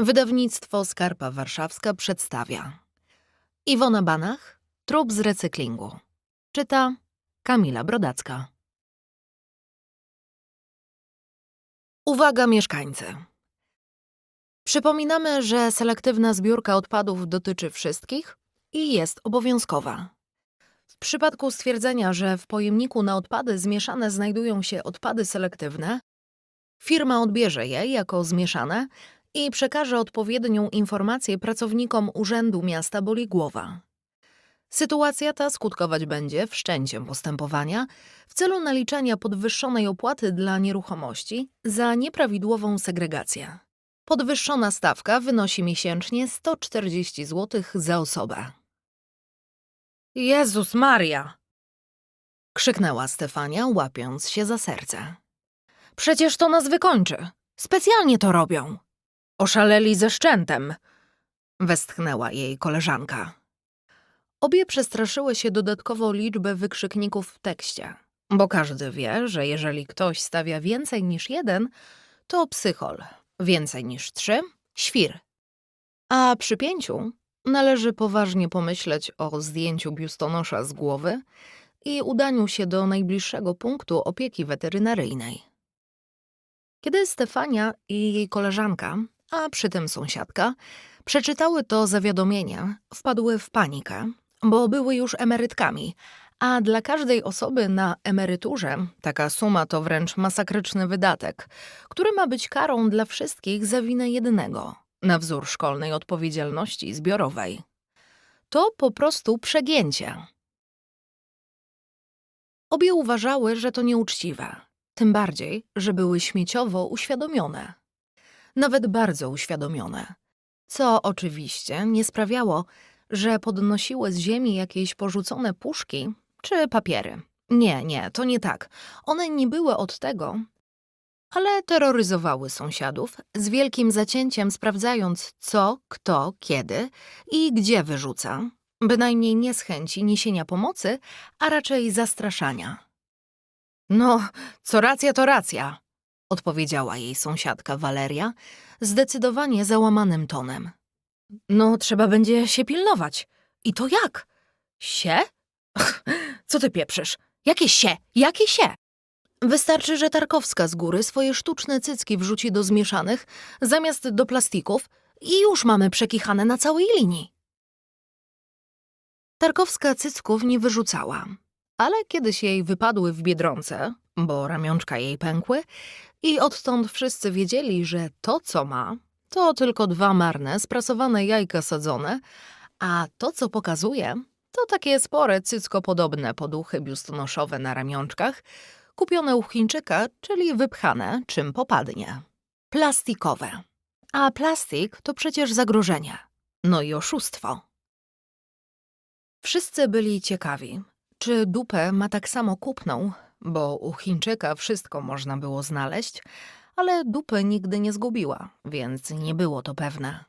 Wydawnictwo Skarpa Warszawska przedstawia Iwona Banach, Trup z recyklingu. Czyta Kamila Brodacka. Uwaga mieszkańcy. Przypominamy, że selektywna zbiórka odpadów dotyczy wszystkich i jest obowiązkowa. W przypadku stwierdzenia, że w pojemniku na odpady zmieszane znajdują się odpady selektywne, firma odbierze je jako zmieszane i przekaże odpowiednią informację pracownikom Urzędu Miasta Boligłowa. Sytuacja ta skutkować będzie wszczęciem postępowania w celu naliczenia podwyższonej opłaty dla nieruchomości za nieprawidłową segregację. Podwyższona stawka wynosi miesięcznie 140 zł za osobę. Jezus Maria! krzyknęła Stefania, łapiąc się za serce. Przecież to nas wykończy. Specjalnie to robią. Oszaleli ze szczętem, westchnęła jej koleżanka. Obie przestraszyły się dodatkowo liczbę wykrzykników w tekście, bo każdy wie, że jeżeli ktoś stawia więcej niż jeden, to psychol, więcej niż trzy świr. A przy pięciu należy poważnie pomyśleć o zdjęciu biustonosza z głowy i udaniu się do najbliższego punktu opieki weterynaryjnej. Kiedy Stefania i jej koleżanka, a przy tym sąsiadka, przeczytały to zawiadomienie, wpadły w panikę, bo były już emerytkami, a dla każdej osoby na emeryturze taka suma to wręcz masakryczny wydatek, który ma być karą dla wszystkich za winę jednego, na wzór szkolnej odpowiedzialności zbiorowej. To po prostu przegięcie. Obie uważały, że to nieuczciwe, tym bardziej, że były śmieciowo uświadomione. Nawet bardzo uświadomione. Co oczywiście nie sprawiało, że podnosiły z ziemi jakieś porzucone puszki czy papiery. Nie, nie, to nie tak. One nie były od tego, ale terroryzowały sąsiadów, z wielkim zacięciem sprawdzając co, kto, kiedy i gdzie wyrzuca, bynajmniej nie z chęci niesienia pomocy, a raczej zastraszania. No, co racja, to racja, odpowiedziała jej sąsiadka Waleria, zdecydowanie załamanym tonem. No, trzeba będzie się pilnować. I to jak? Sie? Co ty pieprzysz? Jakie sie? Jakie sie? Wystarczy, że Tarkowska z góry swoje sztuczne cycki wrzuci do zmieszanych zamiast do plastików i już mamy przekichane na całej linii. Tarkowska cycków nie wyrzucała, ale kiedyś jej wypadły w biedronce, bo ramionczka jej pękły i odtąd wszyscy wiedzieli, że to, co ma, to tylko dwa marne, sprasowane jajka sadzone, a to, co pokazuje, to takie spore cyckopodobne poduchy biustonoszowe na ramionczkach, kupione u Chińczyka, czyli wypchane czym popadnie. Plastikowe. A plastik to przecież zagrożenie. No i oszustwo. Wszyscy byli ciekawi, czy dupę ma tak samo kupną, bo u Chińczyka wszystko można było znaleźć, ale dupy nigdy nie zgubiła, więc nie było to pewne.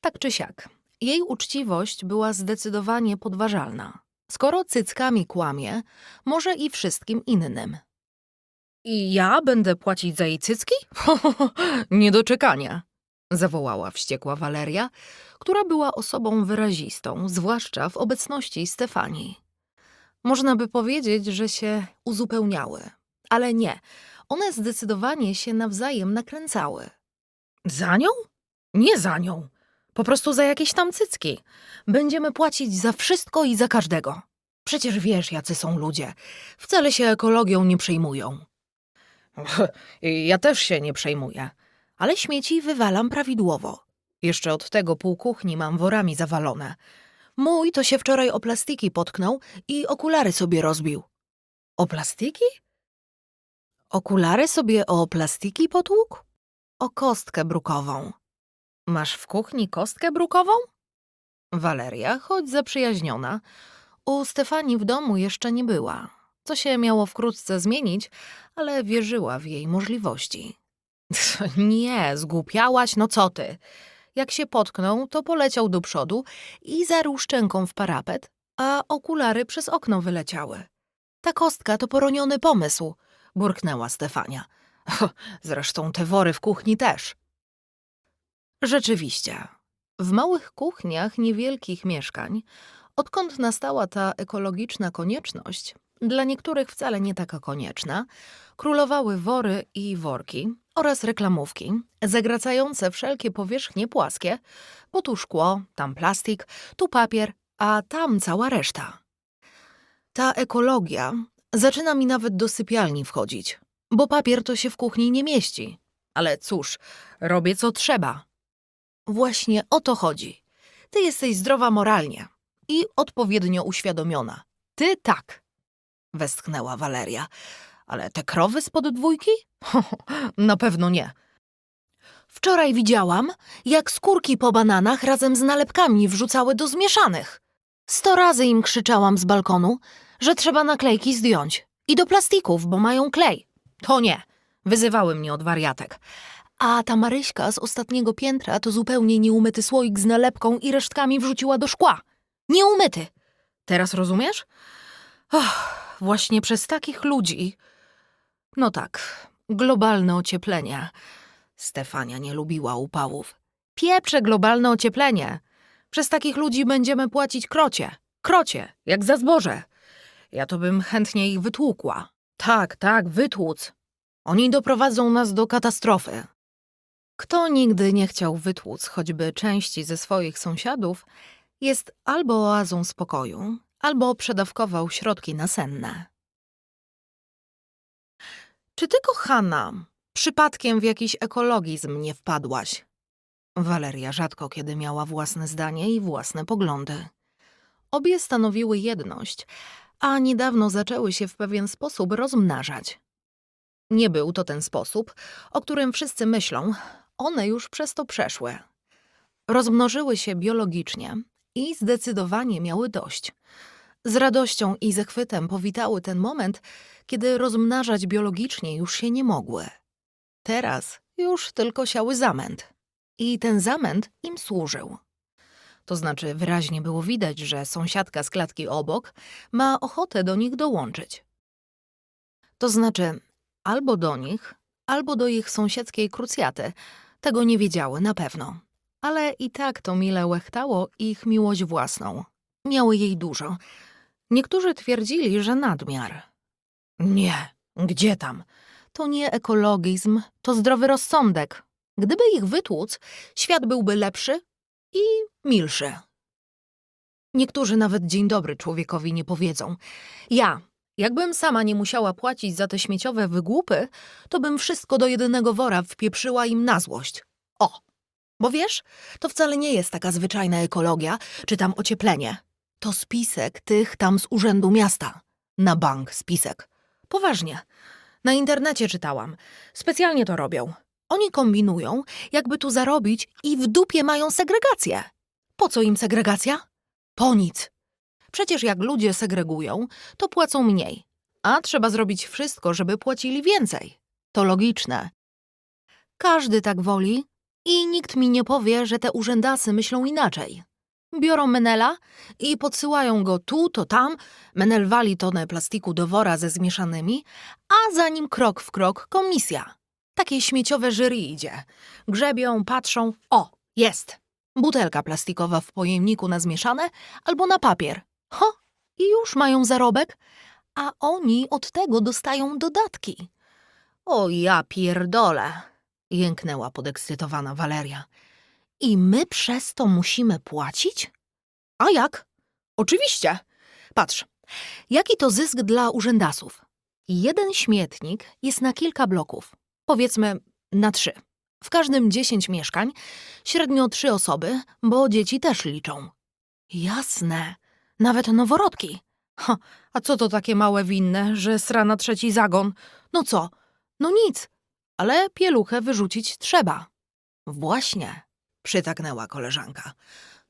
Tak czy siak, jej uczciwość była zdecydowanie podważalna. Skoro cyckami kłamie, może i wszystkim innym. I ja będę płacić za jej cycki? Niedoczekania, zawołała wściekła Waleria, która była osobą wyrazistą, zwłaszcza w obecności Stefanii. Można by powiedzieć, że się uzupełniały, ale nie, one zdecydowanie się nawzajem nakręcały. Za nią? Nie za nią. Po prostu za jakieś tam cycki. Będziemy płacić za wszystko i za każdego. Przecież wiesz, jacy są ludzie. Wcale się ekologią nie przejmują. Ja też się nie przejmuję. Ale śmieci wywalam prawidłowo. Jeszcze od tego pół kuchni mam worami zawalone. Mój to się wczoraj o plastiki potknął i okulary sobie rozbił. O plastiki? Okulary sobie o plastiki potłukł? O kostkę brukową. Masz w kuchni kostkę brukową? Waleria, choć zaprzyjaźniona, u Stefanii w domu jeszcze nie była, co się miało wkrótce zmienić, ale wierzyła w jej możliwości. Nie, zgłupiałaś, no co ty? Jak się potknął, to poleciał do przodu i zarł szczęką w parapet, a okulary przez okno wyleciały. Ta kostka to poroniony pomysł, burknęła Stefania. Zresztą te wory w kuchni też. Rzeczywiście, w małych kuchniach niewielkich mieszkań, odkąd nastała ta ekologiczna konieczność, dla niektórych wcale nie taka konieczna, królowały wory i worki oraz reklamówki, zagracające wszelkie powierzchnie płaskie, bo tu szkło, tam plastik, tu papier, a tam cała reszta. Ta ekologia zaczyna mi nawet do sypialni wchodzić, bo papier to się w kuchni nie mieści. Ale cóż, robię co trzeba. Właśnie o to chodzi. Ty jesteś zdrowa moralnie i odpowiednio uświadomiona. Ty tak, westchnęła Waleria. Ale te krowy spod dwójki? Na pewno nie. Wczoraj widziałam, jak skórki po bananach razem z nalepkami wrzucały do zmieszanych. Sto razy im krzyczałam z balkonu, że trzeba naklejki zdjąć. I do plastików, bo mają klej. To nie. Wyzywały mnie od wariatek. A ta Maryśka z ostatniego piętra to zupełnie nieumyty słoik z nalepką i resztkami wrzuciła do szkła. Nieumyty. Teraz rozumiesz? Och, właśnie przez takich ludzi. No tak, globalne ocieplenie. Stefania nie lubiła upałów. Pieprze globalne ocieplenie. Przez takich ludzi będziemy płacić krocie. Krocie, jak za zboże. Ja to bym chętnie ich wytłukła. Tak, tak, wytłuc. Oni doprowadzą nas do katastrofy. Kto nigdy nie chciał wytłuc choćby części ze swoich sąsiadów, jest albo oazą spokoju, albo przedawkował środki nasenne. Czy ty, kochana, przypadkiem w jakiś ekologizm nie wpadłaś? Waleria rzadko kiedy miała własne zdanie i własne poglądy. Obie stanowiły jedność, a niedawno zaczęły się w pewien sposób rozmnażać. Nie był to ten sposób, o którym wszyscy myślą, one już przez to przeszły. Rozmnożyły się biologicznie i zdecydowanie miały dość. Z radością i zachwytem powitały ten moment, kiedy rozmnażać biologicznie już się nie mogły. Teraz już tylko siały zamęt. I ten zamęt im służył. To znaczy, wyraźnie było widać, że sąsiadka z klatki obok ma ochotę do nich dołączyć. To znaczy, albo do nich, albo do ich sąsiedzkiej krucjaty. Tego nie wiedziały na pewno. Ale i tak to mile łechtało ich miłość własną. Miały jej dużo. Niektórzy twierdzili, że nadmiar. Nie, gdzie tam? To nie ekologizm, to zdrowy rozsądek. Gdyby ich wytłuc, świat byłby lepszy i milszy. Niektórzy nawet dzień dobry człowiekowi nie powiedzą. Ja, jakbym sama nie musiała płacić za te śmieciowe wygłupy, to bym wszystko do jednego wora wpieprzyła im na złość. O! Bo wiesz, to wcale nie jest taka zwyczajna ekologia, czy tam ocieplenie. To spisek tych tam z urzędu miasta. Na bank spisek. Poważnie. Na internecie czytałam. Specjalnie to robią. Oni kombinują, jakby tu zarobić i w dupie mają segregację. Po co im segregacja? Po nic. Przecież jak ludzie segregują, to płacą mniej, a trzeba zrobić wszystko, żeby płacili więcej. To logiczne. Każdy tak woli i nikt mi nie powie, że te urzędasy myślą inaczej. Biorą Menela i podsyłają go tu, to tam. Menel wali tonę plastiku do wora ze zmieszanymi, a za nim krok w krok komisja. Takie śmieciowe jury idzie. Grzebią, patrzą. O, jest! Butelka plastikowa w pojemniku na zmieszane albo na papier. Ho! I już mają zarobek, a oni od tego dostają dodatki. O ja pierdolę! Jęknęła podekscytowana Waleria. I my przez to musimy płacić? A jak? Oczywiście. Patrz, jaki to zysk dla urzędasów. Jeden śmietnik jest na kilka bloków. Powiedzmy na trzy. W każdym dziesięć mieszkań, średnio trzy osoby, bo dzieci też liczą. Jasne. Nawet noworodki. Ha, a co to takie małe winne, że sra trzeci zagon? No co? No nic. Ale pieluchę wyrzucić trzeba. Właśnie, przytaknęła koleżanka.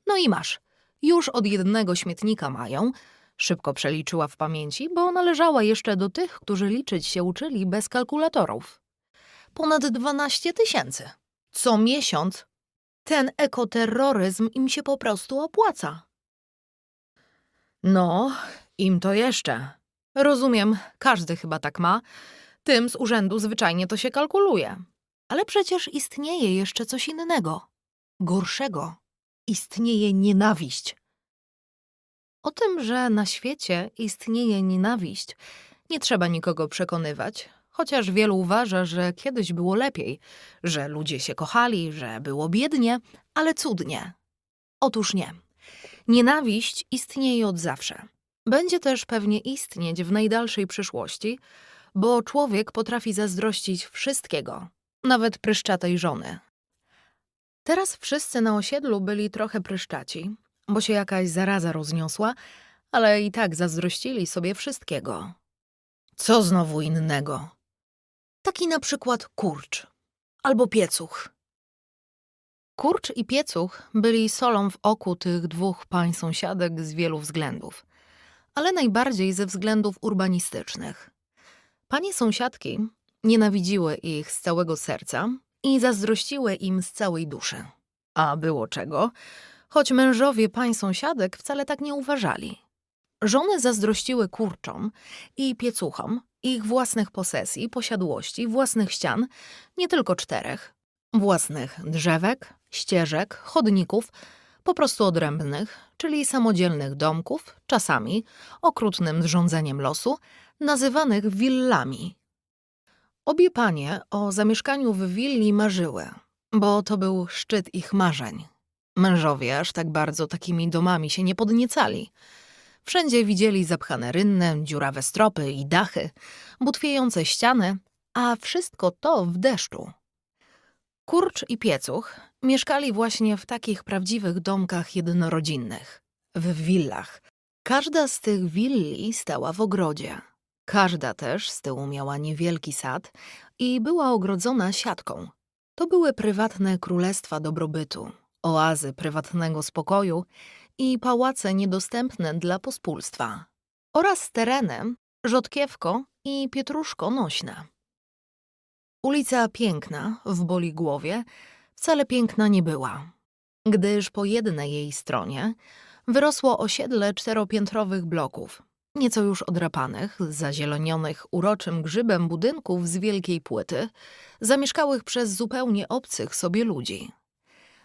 No i masz. Już od jednego śmietnika mają. Szybko przeliczyła w pamięci, bo należała jeszcze do tych, którzy liczyć się uczyli bez kalkulatorów. Ponad 12 tysięcy. Co miesiąc. Ten ekoterroryzm im się po prostu opłaca. No, im to jeszcze. Rozumiem, każdy chyba tak ma. Tym z urzędu zwyczajnie to się kalkuluje. Ale przecież istnieje jeszcze coś innego. Gorszego. Istnieje nienawiść. O tym, że na świecie istnieje nienawiść, nie trzeba nikogo przekonywać, chociaż wielu uważa, że kiedyś było lepiej, że ludzie się kochali, że było biednie, ale cudnie. Otóż nie. Nienawiść istnieje od zawsze. Będzie też pewnie istnieć w najdalszej przyszłości, bo człowiek potrafi zazdrościć wszystkiego, nawet pryszczatej żony. Teraz wszyscy na osiedlu byli trochę pryszczaci, bo się jakaś zaraza rozniosła, ale i tak zazdrościli sobie wszystkiego. Co znowu innego? Taki na przykład kurcz albo piecuch. Kurcz i piecuch byli solą w oku tych dwóch pań sąsiadek z wielu względów, ale najbardziej ze względów urbanistycznych. Panie sąsiadki nienawidziły ich z całego serca i zazdrościły im z całej duszy. A było czego, choć mężowie pań sąsiadek wcale tak nie uważali. Żony zazdrościły kurczom i piecuchom ich własnych posesji, posiadłości, własnych ścian, nie tylko czterech, własnych drzewek, ścieżek, chodników, po prostu odrębnych, czyli samodzielnych domków, czasami okrutnym zrządzeniem losu, nazywanych willami. Obie panie o zamieszkaniu w willi marzyły, bo to był szczyt ich marzeń. Mężowie aż tak bardzo takimi domami się nie podniecali. Wszędzie widzieli zapchane rynne, dziurawe stropy i dachy, butwiejące ściany, a wszystko to w deszczu. Kurcz i piecuch mieszkali właśnie w takich prawdziwych domkach jednorodzinnych, w willach. Każda z tych willi stała w ogrodzie. Każda też z tyłu miała niewielki sad i była ogrodzona siatką. To były prywatne królestwa dobrobytu, oazy prywatnego spokoju i pałace niedostępne dla pospólstwa. Oraz terenem rzodkiewko i pietruszko nośne. Ulica Piękna w Boligłowie wcale piękna nie była, gdyż po jednej jej stronie wyrosło osiedle czteropiętrowych bloków, nieco już odrapanych, zazielenionych uroczym grzybem budynków z wielkiej płyty, zamieszkałych przez zupełnie obcych sobie ludzi.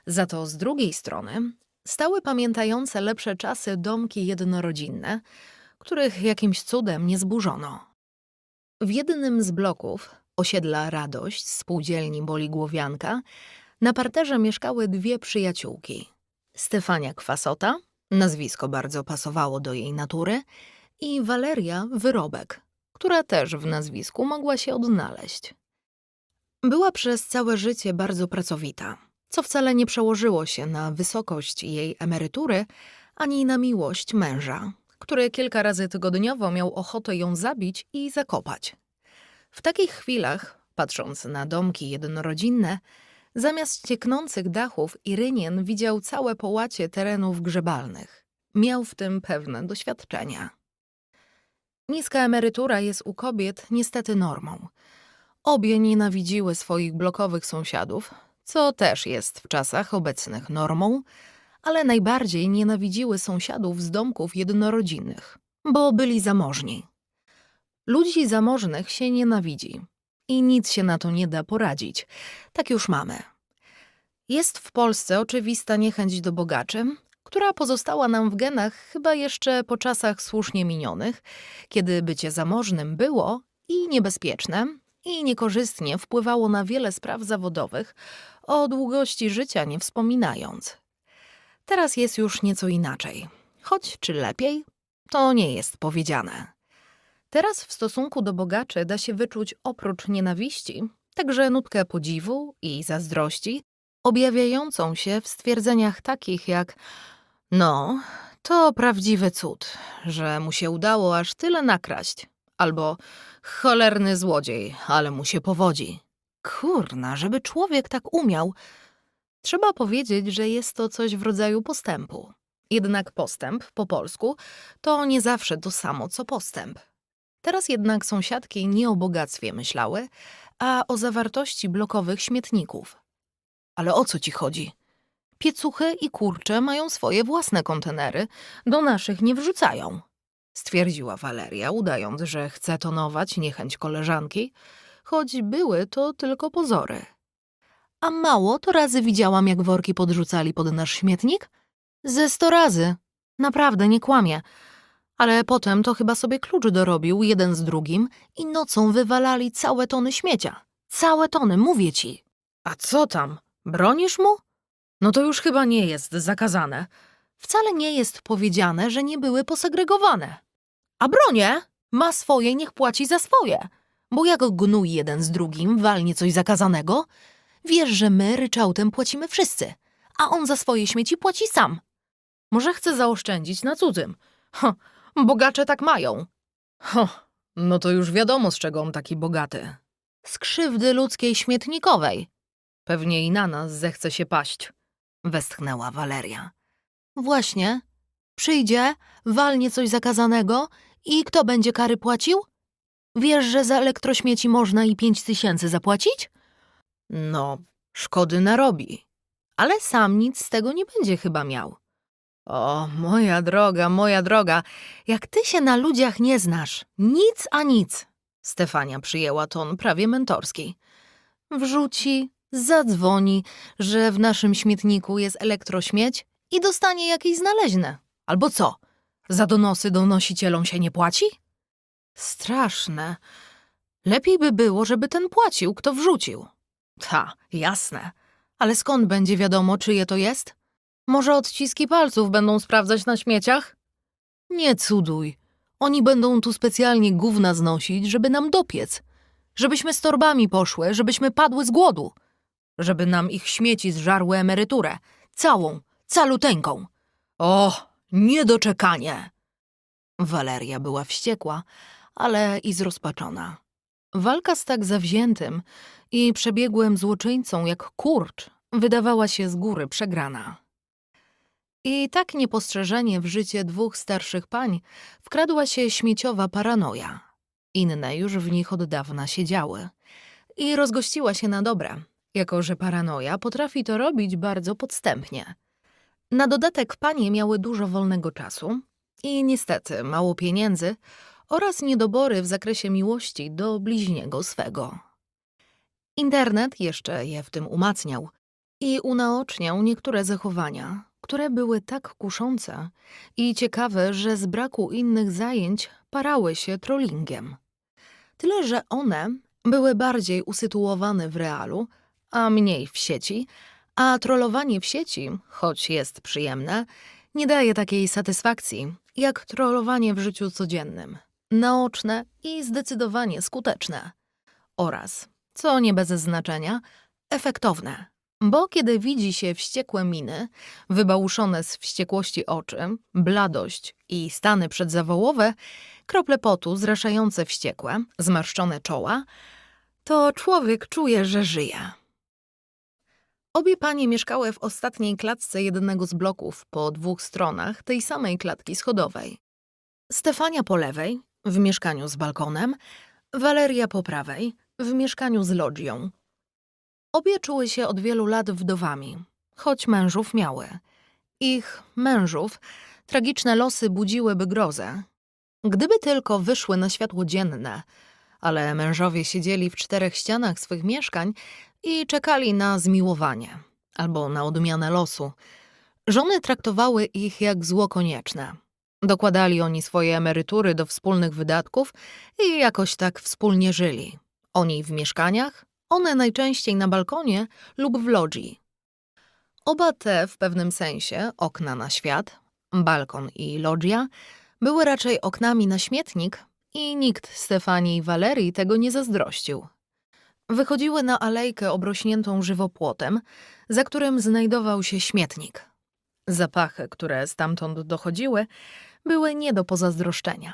Za to z drugiej strony stały pamiętające lepsze czasy domki jednorodzinne, których jakimś cudem nie zburzono. W jednym z bloków osiedla Radość spółdzielni Boligłowianka na parterze mieszkały dwie przyjaciółki. Stefania Kwasota, nazwisko bardzo pasowało do jej natury, i Waleria Wyrobek, która też w nazwisku mogła się odnaleźć. Była przez całe życie bardzo pracowita, co wcale nie przełożyło się na wysokość jej emerytury ani na miłość męża, który kilka razy tygodniowo miał ochotę ją zabić i zakopać. W takich chwilach, patrząc na domki jednorodzinne, zamiast cieknących dachów i rynien widział całe połacie terenów grzebalnych. Miał w tym pewne doświadczenia. Niska emerytura jest u kobiet niestety normą. Obie nienawidziły swoich blokowych sąsiadów, co też jest w czasach obecnych normą, ale najbardziej nienawidziły sąsiadów z domków jednorodzinnych, bo byli zamożni. Ludzi zamożnych się nienawidzi i nic się na to nie da poradzić. Tak już mamy. Jest w Polsce oczywista niechęć do bogaczy, która pozostała nam w genach chyba jeszcze po czasach słusznie minionych, kiedy bycie zamożnym było i niebezpieczne, i niekorzystnie wpływało na wiele spraw zawodowych, o długości życia nie wspominając. Teraz jest już nieco inaczej. Choć czy lepiej, to nie jest powiedziane. Teraz w stosunku do bogaczy da się wyczuć oprócz nienawiści także nutkę podziwu i zazdrości, objawiającą się w stwierdzeniach takich jak no, to prawdziwy cud, że mu się udało aż tyle nakraść. Albo cholerny złodziej, ale mu się powodzi. Kurna, żeby człowiek tak umiał. Trzeba powiedzieć, że jest to coś w rodzaju postępu. Jednak postęp po polsku to nie zawsze to samo co postęp. Teraz jednak sąsiadki nie o bogactwie myślały, a o zawartości blokowych śmietników. Ale o co ci chodzi? Piecuchy i kurcze mają swoje własne kontenery, do naszych nie wrzucają. Stwierdziła Waleria, udając, że chce tonować niechęć koleżanki, choć były to tylko pozory. A mało to razy widziałam, jak worki podrzucali pod nasz śmietnik? Ze sto razy. Naprawdę, nie kłamie. Ale potem to chyba sobie klucz dorobił jeden z drugim i nocą wywalali całe tony śmiecia. Całe tony, mówię ci. A co tam? Bronisz mu? No to już chyba nie jest zakazane. Wcale nie jest powiedziane, że nie były posegregowane. A bronie ma swoje, niech płaci za swoje. Bo jak gnój jeden z drugim walnie coś zakazanego, wiesz, że my ryczałtem płacimy wszyscy, a on za swoje śmieci płaci sam. Może chce zaoszczędzić na cudzym. Ho, bogacze tak mają. Ho, no to już wiadomo, z czego on taki bogaty. Z krzywdy ludzkiej śmietnikowej. Pewnie i na nas zechce się paść, westchnęła Waleria. Właśnie. Przyjdzie, walnie coś zakazanego i kto będzie kary płacił? Wiesz, że za elektrośmieci można i pięć tysięcy zapłacić? No, szkody narobi. Ale sam nic z tego nie będzie chyba miał. O, moja droga, moja droga, jak ty się na ludziach nie znasz, nic a nic. Stefania przyjęła ton prawie mentorski. Wrzuci, zadzwoni, że w naszym śmietniku jest elektrośmieć i dostanie jakieś znaleźne. Albo co? Za donosy donosicielom się nie płaci? Straszne. Lepiej by było, żeby ten płacił, kto wrzucił. Ta, jasne. Ale skąd będzie wiadomo, czyje to jest? Może odciski palców będą sprawdzać na śmieciach? Nie cuduj. Oni będą tu specjalnie gówna znosić, żeby nam dopiec. Żebyśmy z torbami poszły, żebyśmy padły z głodu. Żeby nam ich śmieci zżarły emeryturę. Całą, caluteńką. O, niedoczekanie! Waleria była wściekła, ale i zrozpaczona. Walka z tak zawziętym i przebiegłym złoczyńcą jak kurcz wydawała się z góry przegrana. I tak niepostrzeżenie w życie dwóch starszych pań wkradła się śmieciowa paranoja. Inne już w nich od dawna siedziały. I rozgościła się na dobre, jako że paranoja potrafi to robić bardzo podstępnie. Na dodatek panie miały dużo wolnego czasu i niestety mało pieniędzy oraz niedobory w zakresie miłości do bliźniego swego. Internet jeszcze je w tym umacniał i unaoczniał niektóre zachowania, które były tak kuszące i ciekawe, że z braku innych zajęć parały się trollingiem. Tyle, że one były bardziej usytuowane w realu, a mniej w sieci, a trollowanie w sieci, choć jest przyjemne, nie daje takiej satysfakcji jak trollowanie w życiu codziennym. Naoczne i zdecydowanie skuteczne. Oraz, co nie bez znaczenia, efektowne. Bo kiedy widzi się wściekłe miny, wybałuszone z wściekłości oczy, bladość i stany przedzawołowe, krople potu zraszające wściekłe, zmarszczone czoła, to człowiek czuje, że żyje. Obie panie mieszkały w ostatniej klatce jednego z bloków po dwóch stronach tej samej klatki schodowej. Stefania po lewej, w mieszkaniu z balkonem, Waleria po prawej, w mieszkaniu z lodżią. Obie czuły się od wielu lat wdowami, choć mężów miały. Ich mężów tragiczne losy budziłyby grozę. Gdyby tylko wyszły na światło dzienne, ale mężowie siedzieli w czterech ścianach swych mieszkań i czekali na zmiłowanie albo na odmianę losu. Żony traktowały ich jak zło konieczne. Dokładali oni swoje emerytury do wspólnych wydatków i jakoś tak wspólnie żyli. Oni w mieszkaniach, one najczęściej na balkonie lub w lodzi. Oba te w pewnym sensie okna na świat, balkon i lodżia, były raczej oknami na śmietnik i nikt Stefanii i Walerii tego nie zazdrościł. Wychodziły na alejkę obrośniętą żywopłotem, za którym znajdował się śmietnik. Zapachy, które stamtąd dochodziły, były nie do pozazdroszczenia.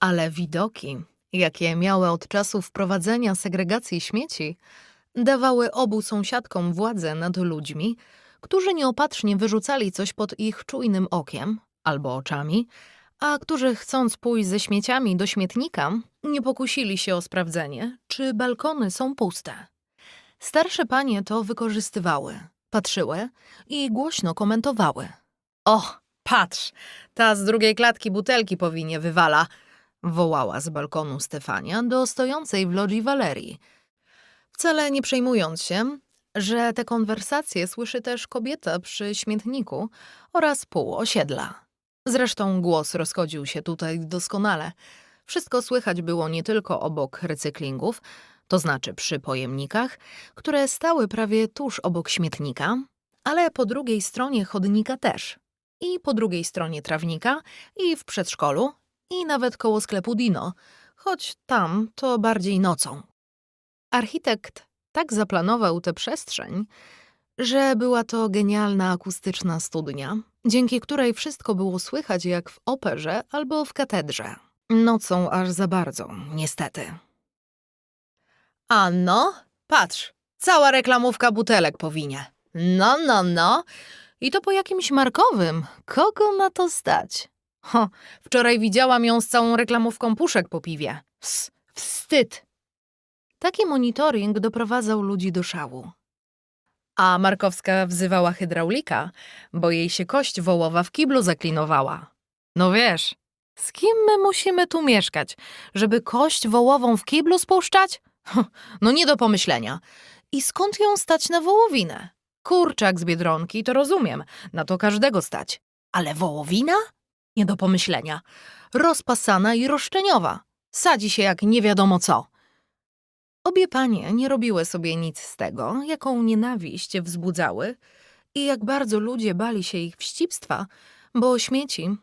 Ale widoki, jakie miały od czasu wprowadzenia segregacji śmieci, dawały obu sąsiadkom władzę nad ludźmi, którzy nieopatrznie wyrzucali coś pod ich czujnym okiem albo oczami, a którzy chcąc pójść ze śmieciami do śmietnika, nie pokusili się o sprawdzenie, czy balkony są puste. Starsze panie to wykorzystywały, patrzyły i głośno komentowały. O, patrz, ta z drugiej klatki butelki powinie wywala, wołała z balkonu Stefania do stojącej w lodzi Walerii. Wcale nie przejmując się, że te konwersacje słyszy też kobieta przy śmietniku oraz pół osiedla. Zresztą głos rozchodził się tutaj doskonale. Wszystko słychać było nie tylko obok recyklingów, to znaczy przy pojemnikach, które stały prawie tuż obok śmietnika, ale po drugiej stronie chodnika też. I po drugiej stronie trawnika, i w przedszkolu, i nawet koło sklepu Dino, choć tam to bardziej nocą. Architekt tak zaplanował tę przestrzeń, że była to genialna akustyczna studnia, dzięki której wszystko było słychać jak w operze albo w katedrze. Nocą aż za bardzo, niestety. Anno, patrz, cała reklamówka butelek powinie. No, no, no. I to po jakimś markowym. Kogo na to stać? Ho, wczoraj widziałam ją z całą reklamówką puszek po piwie. Ss, wstyd. Taki monitoring doprowadzał ludzi do szału. A Markowska wzywała hydraulika, bo jej się kość wołowa w kiblu zaklinowała. No wiesz, z kim my musimy tu mieszkać, żeby kość wołową w kiblu spuszczać? No nie do pomyślenia. I skąd ją stać na wołowinę? Kurczak z Biedronki, to rozumiem, na to każdego stać. Ale wołowina? Nie do pomyślenia. Rozpasana i roszczeniowa. Sadzi się jak nie wiadomo co. Obie panie nie robiły sobie nic z tego, jaką nienawiść wzbudzały i jak bardzo ludzie bali się ich wścibstwa, bo śmieci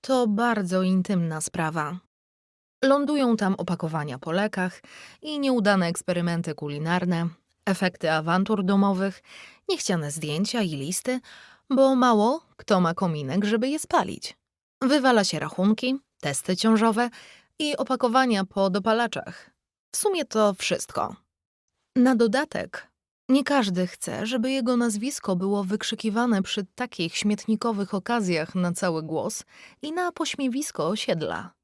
to bardzo intymna sprawa. Lądują tam opakowania po lekach i nieudane eksperymenty kulinarne, efekty awantur domowych, niechciane zdjęcia i listy, bo mało kto ma kominek, żeby je spalić. Wywala się rachunki, testy ciążowe i opakowania po dopalaczach. W sumie to wszystko. Na dodatek, nie każdy chce, żeby jego nazwisko było wykrzykiwane przy takich śmietnikowych okazjach na cały głos i na pośmiewisko osiedla.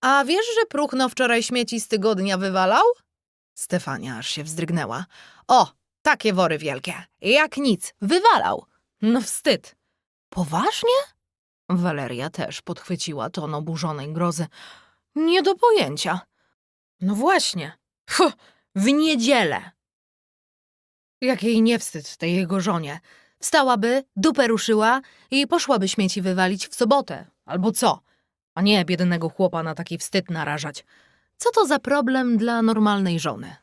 A wiesz, że próchno wczoraj śmieci z tygodnia wywalał? Stefania aż się wzdrygnęła. O, takie wory wielkie. Jak nic, wywalał. No wstyd. Poważnie? Waleria też podchwyciła ton oburzonej grozy. Nie do pojęcia. No właśnie. Fu, w niedzielę. Jak jej nie wstyd tej jego żonie. Wstałaby, dupę ruszyła i poszłaby śmieci wywalić w sobotę. Albo co? A nie biednego chłopa na taki wstyd narażać. Co to za problem dla normalnej żony?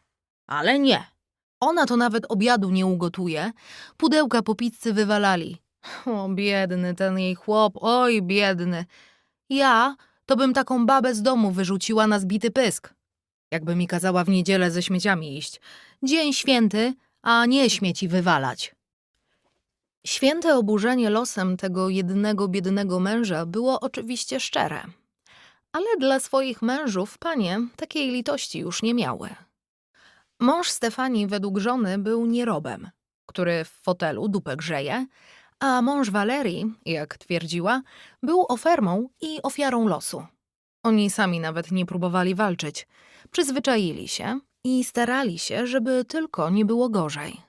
Ale nie. Ona to nawet obiadu nie ugotuje. Pudełka po pizzy wywalali. O, biedny ten jej chłop, oj, biedny. Ja to bym taką babę z domu wyrzuciła na zbity pysk. Jakby mi kazała w niedzielę ze śmieciami iść. Dzień święty, a nie śmieci wywalać. Święte oburzenie losem tego jednego biednego męża było oczywiście szczere. Ale dla swoich mężów panie takiej litości już nie miały. Mąż Stefanii według żony był nierobem, który w fotelu dupę grzeje, a mąż Walerii, jak twierdziła, był ofermą i ofiarą losu. Oni sami nawet nie próbowali walczyć. Przyzwyczaili się i starali się, żeby tylko nie było gorzej.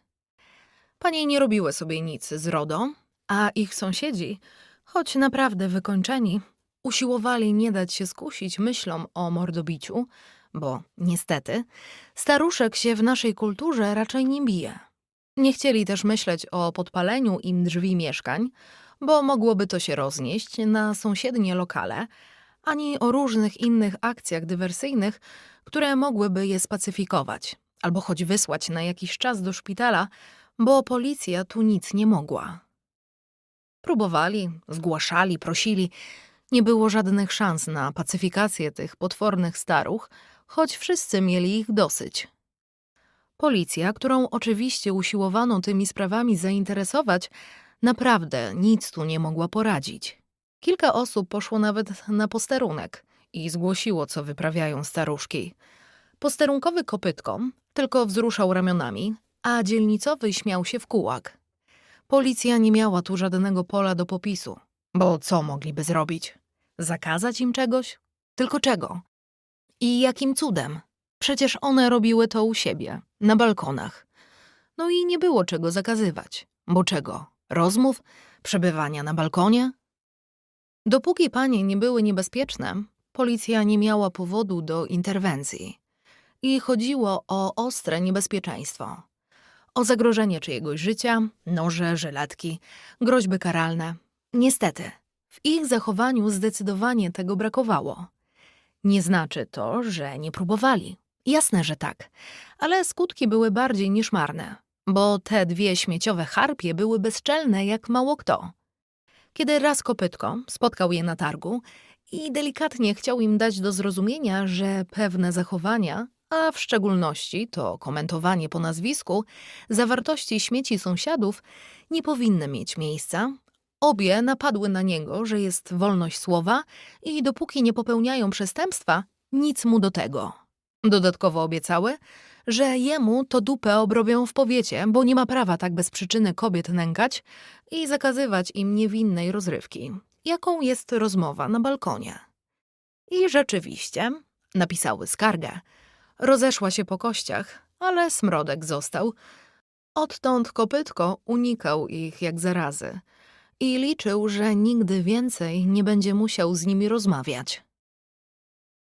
Panie nie robiły sobie nic z RODO, a ich sąsiedzi, choć naprawdę wykończeni, usiłowali nie dać się skusić myślom o mordobiciu, bo niestety staruszek się w naszej kulturze raczej nie bije. Nie chcieli też myśleć o podpaleniu im drzwi mieszkań, bo mogłoby to się roznieść na sąsiednie lokale, ani o różnych innych akcjach dywersyjnych, które mogłyby je spacyfikować, albo choć wysłać na jakiś czas do szpitala, bo policja tu nic nie mogła. Próbowali, zgłaszali, prosili. Nie było żadnych szans na pacyfikację tych potwornych staruch, choć wszyscy mieli ich dosyć. Policja, którą oczywiście usiłowano tymi sprawami zainteresować, naprawdę nic tu nie mogła poradzić. Kilka osób poszło nawet na posterunek i zgłosiło, co wyprawiają staruszki. Posterunkowy kopytką tylko wzruszał ramionami, a dzielnicowy śmiał się w kółak. Policja nie miała tu żadnego pola do popisu, bo co mogliby zrobić? Zakazać im czegoś? Tylko czego? I jakim cudem? Przecież one robiły to u siebie, na balkonach. No i nie było czego zakazywać. Bo czego? Rozmów? Przebywania na balkonie? Dopóki panie nie były niebezpieczne, policja nie miała powodu do interwencji. i chodziło o ostre niebezpieczeństwo. O zagrożenie czyjegoś życia, noże, żelatki, groźby karalne. Niestety, w ich zachowaniu zdecydowanie tego brakowało. Nie znaczy to, że nie próbowali. Jasne, że tak, ale skutki były bardziej niż marne, bo te dwie śmieciowe harpie były bezczelne jak mało kto. Kiedy raz kopytko spotkał je na targu i delikatnie chciał im dać do zrozumienia, że pewne zachowania, a w szczególności to komentowanie po nazwisku, zawartości śmieci sąsiadów nie powinny mieć miejsca, obie napadły na niego, że jest wolność słowa i dopóki nie popełniają przestępstwa, nic mu do tego. Dodatkowo obiecały, że jemu to dupę obrobią w powiecie, bo nie ma prawa tak bez przyczyny kobiet nękać i zakazywać im niewinnej rozrywki, jaką jest rozmowa na balkonie. I rzeczywiście, napisały skargę, rozeszła się po kościach, ale smrodek został. Odtąd kopytko unikał ich jak zarazy i liczył, że nigdy więcej nie będzie musiał z nimi rozmawiać.